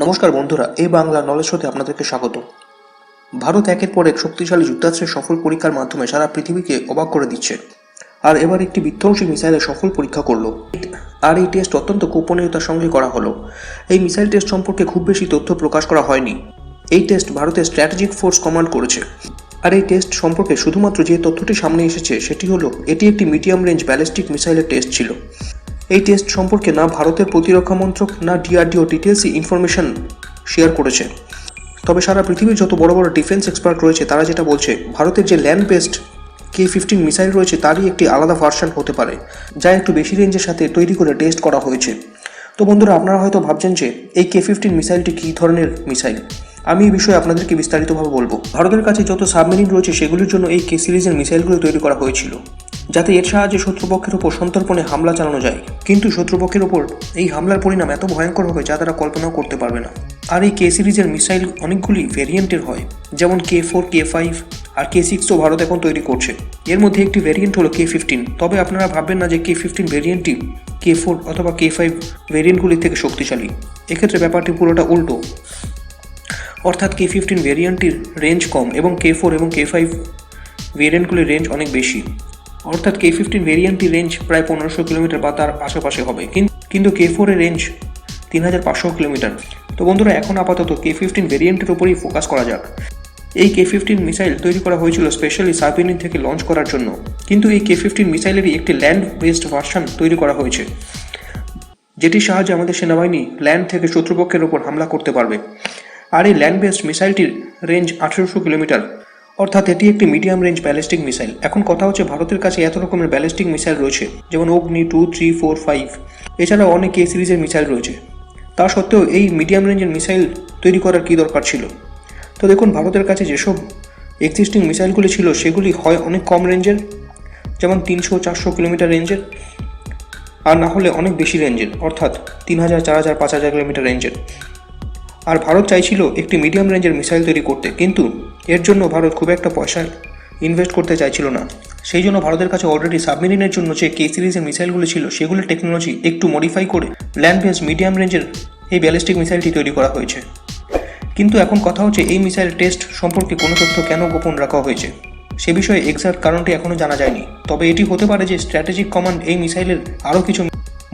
নমস্কার বন্ধুরা এই বাংলা নলেজ শোতে আপনাদেরকে স্বাগত। ভারত একের পর এক শক্তিশালী যুদ্ধাস্ত্রের সফল পরীক্ষার মাধ্যমে সারা পৃথিবীকে অবাক করে দিচ্ছে। আর এবার একটি বিধ্বংসী মিসাইলের সফল পরীক্ষা করল। আর এই টেস্ট অত্যন্ত গোপনীয়তার সঙ্গে করা হলো। এই মিসাইল টেস্ট সম্পর্কে খুব বেশি তথ্য প্রকাশ করা হয়নি। এই টেস্ট ভারতের স্ট্র্যাটেজিক ফোর্স কমান্ড করেছে। আর এই টেস্ট সম্পর্কে শুধুমাত্র যে তথ্যটি সামনে এসেছে, সেটি হলো, এটি একটি মিডিয়াম রেঞ্জ ব্যালিস্টিক মিসাইলের টেস্ট ছিল। এই টেস্ট সম্পর্কে না ভারতের প্রতিরক্ষা মন্ত্রক, না ডিআরডিও ডিটেলসই ইনফরমেশন শেয়ার করেছে। তবে সারা পৃথিবীর যত বড় বড় ডিফেন্স এক্সপার্ট রয়েছে, তারা যেটা বলছে, ভারতের যে land based K fifteen missile রয়েছে, তারই একটি আলাদা ভার্সন হতে পারে, যা একটু বেশি রেঞ্জের সাথে তৈরি করে টেস্ট করা হয়েছে। তো বন্ধুরা, আপনারা হয়তো ভাবছেন যে, এই কে ফিফটিন মিসাইলটি কী ধরনের মিসাইল আমি এই বিষয়ে আপনাদেরকে বিস্তারিতভাবে বলব। ভারতের কাছে যত সাবমেরিন রয়েছে, সেগুলির জন্য এই কে সিরিজের মিসাইলগুলো তৈরি করা হয়েছিল। যাতে এর সাহায্যে শত্রুপক্ষের ওপর সন্তর্পণে হামলা চালানো যায়। কিন্তু শত্রুপক্ষের ওপর এই হামলার পরিণাম এত ভয়ঙ্কর হবে যা তারা কল্পনাও করতে পারবে না। আর এই কে সিরিজের মিসাইল অনেকগুলি ভেরিয়েন্টের হয়, যেমন কে ফোর কে ফাইভ আর কে সিক্সও ভারত এখন তৈরি করছে। এর মধ্যে একটি ভেরিয়েন্ট হলো কে ফিফটিন তবে আপনারা ভাববেন না যে কে ফিফটিন ভেরিয়েন্টটি কে ফোর অথবা কে ফাইভ ভেরিয়েন্টগুলির থেকে শক্তিশালী। এক্ষেত্রে ব্যাপারটি পুরোটা উল্টো। অর্থাৎ কে ফিফটিন ভেরিয়েন্টটির রেঞ্জ কম এবং কে ফোর এবং কে ফাইভ ভেরিয়েন্টগুলির রেঞ্জ অনেক বেশি। অর্থাৎ কে ফিফটিন ভেরিয়েন্টটির রেঞ্জ প্রায় পনেরোশো কিলোমিটার বা তার আশেপাশে হবে। কিন্তু কে ফোরের রেঞ্জ তিন হাজার পাঁচশো কিলোমিটার। তো বন্ধুরা, এখন আপাতত কে ফিফটিন ভেরিয়েন্টের উপরেই ফোকাস করা যাক। এই কে ফিফটিন মিসাইল তৈরি করা হয়েছিল স্পেশালি সাবমেরিন থেকে লঞ্চ করার জন্য। কিন্তু এই কে ফিফটিন মিসাইলেরই একটি ল্যান্ড বেসড ভার্সন তৈরি করা হয়েছে, যেটির সাহায্যে আমাদের সেনাবাহিনী ল্যান্ড থেকে শত্রুপক্ষের ওপর হামলা করতে পারবে। আর এই ল্যান্ড বেসড মিসাইলটির রেঞ্জ আঠেরোশো কিলোমিটার। অর্থাৎ এটি একটি মিডিয়াম রেঞ্জ ব্যালিস্টিক মিসাইল এখন কথা হচ্ছে ভারতের কাছে এত রকমের ব্যালিস্টিক মিসাইল রয়েছে, যেমন অগ্নি টু থ্রি ফোর ফাইভ এছাড়াও অনেক কে সিরিজের মিসাইল রয়েছে। তা সত্ত্বেও এই মিডিয়াম রেঞ্জের মিসাইল তৈরি করার কী দরকার ছিল? তো দেখুন, ভারতের কাছে যেসব এক্সিস্টিং মিসাইলগুলি ছিল, সেগুলি হয় অনেক কম রেঞ্জের যেমন তিনশো, চারশো কিলোমিটার রেঞ্জের আর না হলে অনেক বেশি রেঞ্জের অর্থাৎ তিন হাজার, চার হাজার, পাঁচ হাজার কিলোমিটার রেঞ্জের আর ভারত চাইছিল একটি মিডিয়াম রেঞ্জের মিসাইল তৈরি করতে, কিন্তু এর জন্য ভারত খুব একটা পয়সা ইনভেস্ট করতে চাইছিল না। সেই জন্য ভারতের কাছে অলরেডি সাবমেরিনের জন্য যে কে সিরিজের মিসাইলগুলি ছিল সেগুলির টেকনোলজি একটু মডিফাই করে ল্যান্ড বেস মিডিয়াম রেঞ্জের এই ব্যালিস্টিক মিসাইলটি তৈরি করা হয়েছে। কিন্তু এখন কথা হচ্ছে, এই মিসাইল টেস্ট সম্পর্কে কোনো তথ্য কেন গোপন রাখা হয়েছে? সে বিষয়ে এক্সাক্ট কারণটি এখনও জানা যায়নি। তবে এটি হতে পারে যে স্ট্র্যাটেজিক কমান্ড এই মিসাইলের আরও কিছু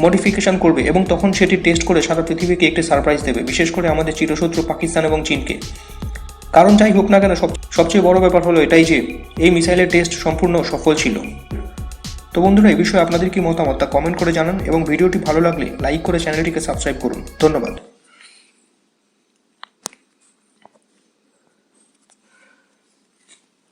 মডিফিকেশন করবে এবং তখন সেটি টেস্ট করে সারা পৃথিবীকে একটি সারপ্রাইজ দেবে, বিশেষ করে আমাদের চিরশত্রু পাকিস্তান এবং চীনকে। কারণ যাই হোক না কেন, সব, সবচেয়ে বড় ব্যাপার হলো এটাই যে, এই মিসাইলের টেস্ট সম্পূর্ণ সফল ছিল। তো বন্ধুরা এই বিষয়ে আপনাদের কি মতামত তা কমেন্ট করে জানান এবং ভিডিওটি ভালো লাগলে লাইক করে চ্যানেলটিকে সাবস্ক্রাইব করুন। ধন্যবাদ।